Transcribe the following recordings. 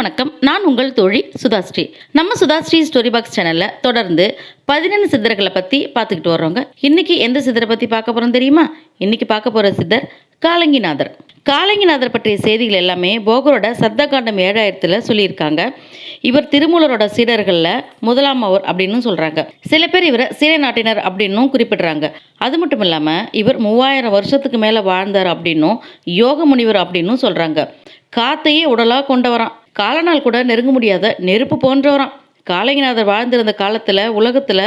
வணக்கம். நான் உங்கள் தோழி சுதாஸ்ரீ. நம்ம சுதாஸ்ரீ ஸ்டோரி பாக்ஸ் சேனல்ல தொடர்ந்து பதினெண்டு சித்தர்களை பத்தி பார்த்துக்கிட்டு வர்றோங்க. இன்னைக்கு எந்த சித்தரை பத்தி பார்க்க போறோம் தெரியுமா? இன்னைக்கு பார்க்க போற சித்தர் காலங்கிநாதர். காலங்கிநாதர் பற்றிய செய்திகள் எல்லாமே போகரோட சத்தகாண்டம் ஏழாயிரத்தில் சொல்லியிருக்காங்க. இவர் திருமூலரோட சீடர்களில் முதலாம் அவர் அப்படின்னு சொல்கிறாங்க சில பேர் இவரை சீன நாட்டினர் அப்படின்னும் குறிப்பிடுறாங்க. அது மட்டும் இல்லாமல் இவர் மூவாயிரம் வருஷத்துக்கு மேலே வாழ்ந்தார் அப்படின்னும் யோக முனிவர் அப்படின்னும் சொல்கிறாங்க காத்தையே உடலாக கொண்டவராம். காலனால் கூட நெருங்க முடியாத நெருப்பு போன்றவராம். காலங்கிநாதர் வாழ்ந்திருந்த காலத்தில் உலகத்தில்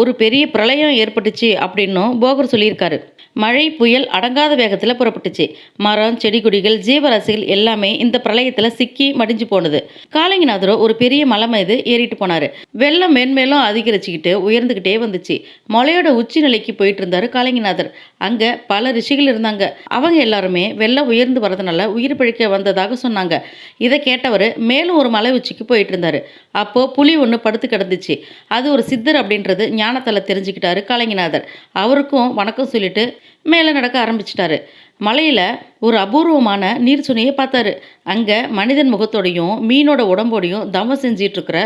ஒரு பெரிய பிரளயம் ஏற்பட்டுச்சு அப்படின்னும் போகர் சொல்லியிருக்காரு. மழை புயல் அடங்காத வேகத்தில் புறப்பட்டுச்சு. மரம் செடி கொடிகள் ஜீவராசிகள் எல்லாமே இந்த பிரளயத்தில் சிக்கி மடிஞ்சு போனது. காலங்கிநாதரோ ஒரு பெரிய மலை மீது ஏறிட்டு போனார். வெள்ளம் மேன்மேலும் அதிகரிச்சுக்கிட்டு உயர்ந்துக்கிட்டே வந்துச்சு. மலையோட உச்சி நிலைக்கு போயிட்டு இருந்தார் காலங்கிநாதர் அங்கே பல ரிஷிகள் இருந்தாங்க. அவங்க எல்லாருமே வெள்ளம் உயர்ந்து வரதுனால உயிர் பிழைக்க வந்ததாக சொன்னாங்க. இதை கேட்டவர் மேலும் ஒரு மலை உச்சிக்கு போயிட்டு இருந்தார். அப்போ புலி ஒன்று படுத்து கிடந்துச்சு. அது ஒரு சித்தர் அப்படின்றது ஞானத்தில் தெரிஞ்சுக்கிட்டாரு காலங்கிநாதர் அவருக்கும் வணக்கம் சொல்லிட்டு மேலே நடக்க ஆரம்பிச்சிட்டாரு. மலையில் ஒரு அபூர்வமான நீர் சுனையை பார்த்தாரு. அங்கே மனிதன் முகத்தோடையும் மீனோட உடம்போடையும் தவம் செஞ்சிட்ருக்கிற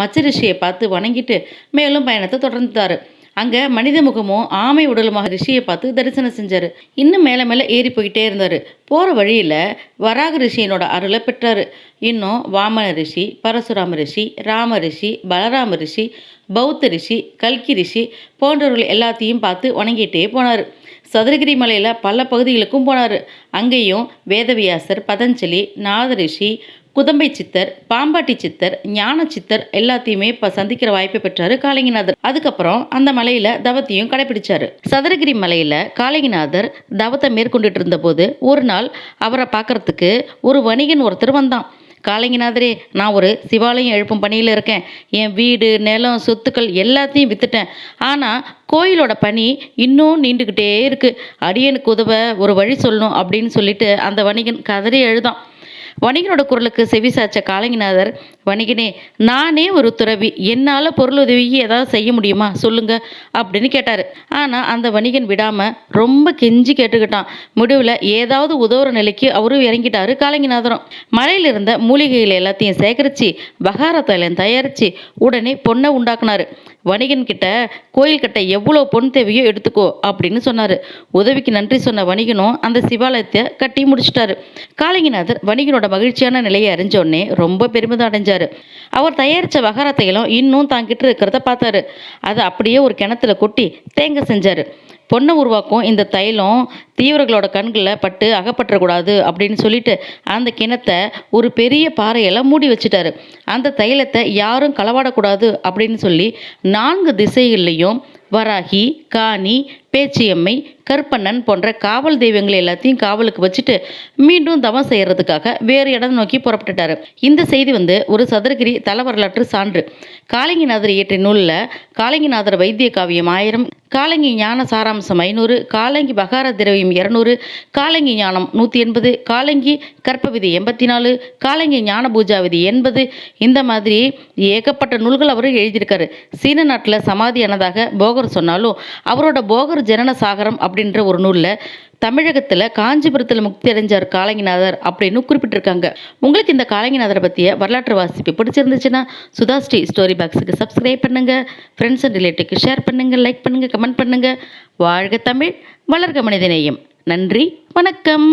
மச்ச ரிஷியை பார்த்து வணங்கிட்டு மேலும் பயணத்தை தொடர்ந்துட்டாரு அங்கே மனித முகமும் ஆமை உடலுமாக ரிஷியை பார்த்து தரிசனம் செஞ்சார். இன்னும் மேலே மேலே ஏறி போய்கிட்டே இருந்தார். போகிற வழியில் வராக ரிஷியனோட அருளை பெற்றார். இன்னும் வாமன ரிஷி பரசுராம ரிஷி ராம ரிஷி பலராம ரிஷி பௌத்த ரிஷி கல்கி ரிஷி போன்றவர்கள் எல்லாத்தையும் பார்த்து வணங்கிட்டே போனார். சதுரகிரி மலையில் பல பகுதிகளுக்கும் போனார். அங்கேயும் வேதவியாசர் பதஞ்சலி நாத ரிஷி குதம்பை சித்தர் பாம்பாட்டி சித்தர் ஞான சித்தர் எல்லாத்தையுமே இப்போ சந்திக்கிற வாய்ப்பை பெற்றாரு காளிங்கநாதர். அதுக்கப்புறம் அந்த மலையில தவத்தையும் கடைபிடிச்சாரு சதுரகிரி மலையில காளிங்கநாதர் தவத்தை மேற்கொண்டுட்டு இருந்தபோது ஒரு நாள் அவரை பார்க்கறதுக்கு ஒரு வணிகன் ஒருத்தர் வந்தான். காளிங்கநாதரே நான் ஒரு சிவாலயம் எழுப்பும் பணியில் இருக்கேன். என் வீடு நிலம் சொத்துக்கள் எல்லாத்தையும் வித்துட்டேன். ஆனால் கோயிலோட பணி இன்னும் நீண்டுக்கிட்டே இருக்குது அடியனுக்கு உதவ ஒரு வழி சொல்லணும் அப்படின்னு சொல்லிட்டு அந்த வணிகன் கதறி எழுதான். வணிகனோட குரலுக்கு செவிசாய்ச்ச காலங்கிநாதர் வணிகனே நானே ஒரு துறவி. என்னால் பொருள் உதவி ஏதாவது செய்ய முடியுமா? சொல்லுங்க அப்படின்னு கேட்டார். ஆனால் அந்த வணிகன் விடாமல் ரொம்ப கெஞ்சி கேட்டுக்கிட்டான். முடிவில் ஏதாவது உதவுற நிலைக்கு அவரும் இறங்கிட்டாரு காலங்கிநாதரும். மலையில் இருந்த மூலிகைகள் எல்லாத்தையும் சேகரித்து பகார தயாரித்து உடனே பொண்ணை உண்டாக்குனாரு. வணிகன் கிட்ட கோயில் எவ்வளோ பொன் தேவையோ எடுத்துக்கோ அப்படின்னு சொன்னார். உதவிக்கு நன்றி சொன்ன வணிகனும் அந்த சிவாலயத்தை கட்டி முடிச்சிட்டாரு. காளிங்கநாதர் வணிகனோட மகிழ்ச்சியான நிலையை அறிஞ்சோடனே ரொம்ப பெருமிதம் அடைஞ்சாரு. அவர் தயாரித்த வகாரத்தையெல்லாம் இன்னும் தாங்கிட்டு இருக்கிறத பார்த்தாரு. அதை அப்படியே ஒரு கிணத்துல கொட்டி தேங்க செஞ்சாரு. பொண்ணை உருவாக்கும் இந்த தைலம் தீவர்களோட கண்களில் பட்டு அகப்பற்றக்கூடாது அப்படின்னு சொல்லிட்டு அந்த கிணத்தை ஒரு பெரிய பாறையெல்லாம் மூடி வச்சுட்டாரு. அந்த தைலத்தை யாரும் களவாடக்கூடாது அப்படின்னு சொல்லி நான்கு திசைகள்லையும் வராகி காணி பேச்சியம்மை கருப்பண்ணன் போன்ற காவல் தெய்வங்கள் எல்லாத்தையும் காவலுக்கு வச்சுட்டு மீண்டும் தவம் செய்யறதுக்காக வேறு இடம் நோக்கி புறப்பட்டுட்டாரு. இந்த செய்தி வந்து ஒரு சதுரகிரி தல வரலாற்று சான்று. காளிங்கிநாதர் இயற்றிய நூலில் காளிங்கிநாதர் வைத்திய காவியம் ஆயிரம் காலங்கி ஞான சாராம்சம் ஐநூறு காலங்கி பகார திரவியம் இரநூறு காலங்கி ஞானம் நூற்றி எண்பது காலங்கி கற்பவிதி எண்பத்தி நாலு காலங்கி ஞான பூஜா விதி எண்பது. இந்த மாதிரி ஏகப்பட்ட நூல்கள் அவர் எழுதியிருக்காரு. சீன நாட்டில் சமாதியானதாக போகர் சொன்னாலும் அவரோட போகர் ஜனன சாகரம் அப்படின்ற ஒரு நூலில் தமிழகத்தில் காஞ்சிபுரத்தில் முக்தி அடைஞ்சார் காலங்கிநாதர் அப்படின்னு குறிப்பிட்டிருக்காங்க. உங்களுக்கு இந்த காலங்கிநாதரை பற்றிய வரலாற்று வாசிப்பு பிடிச்சிருந்துச்சுன்னா சுதாஸ்ரீ ஸ்டோரி பாக்ஸுக்கு சப்ஸ்கிரைப் பண்ணுங்கள் ஃப்ரெண்ட்ஸ் அண்ட் ரிலேட்டிவ்க்கு ஷேர் பண்ணுங்கள் லைக் பண்ணுங்கள் கமெண்ட் பண்ணுங்கள் வாழ்க தமிழ் வளர்க மனிதநேயம். நன்றி வணக்கம்.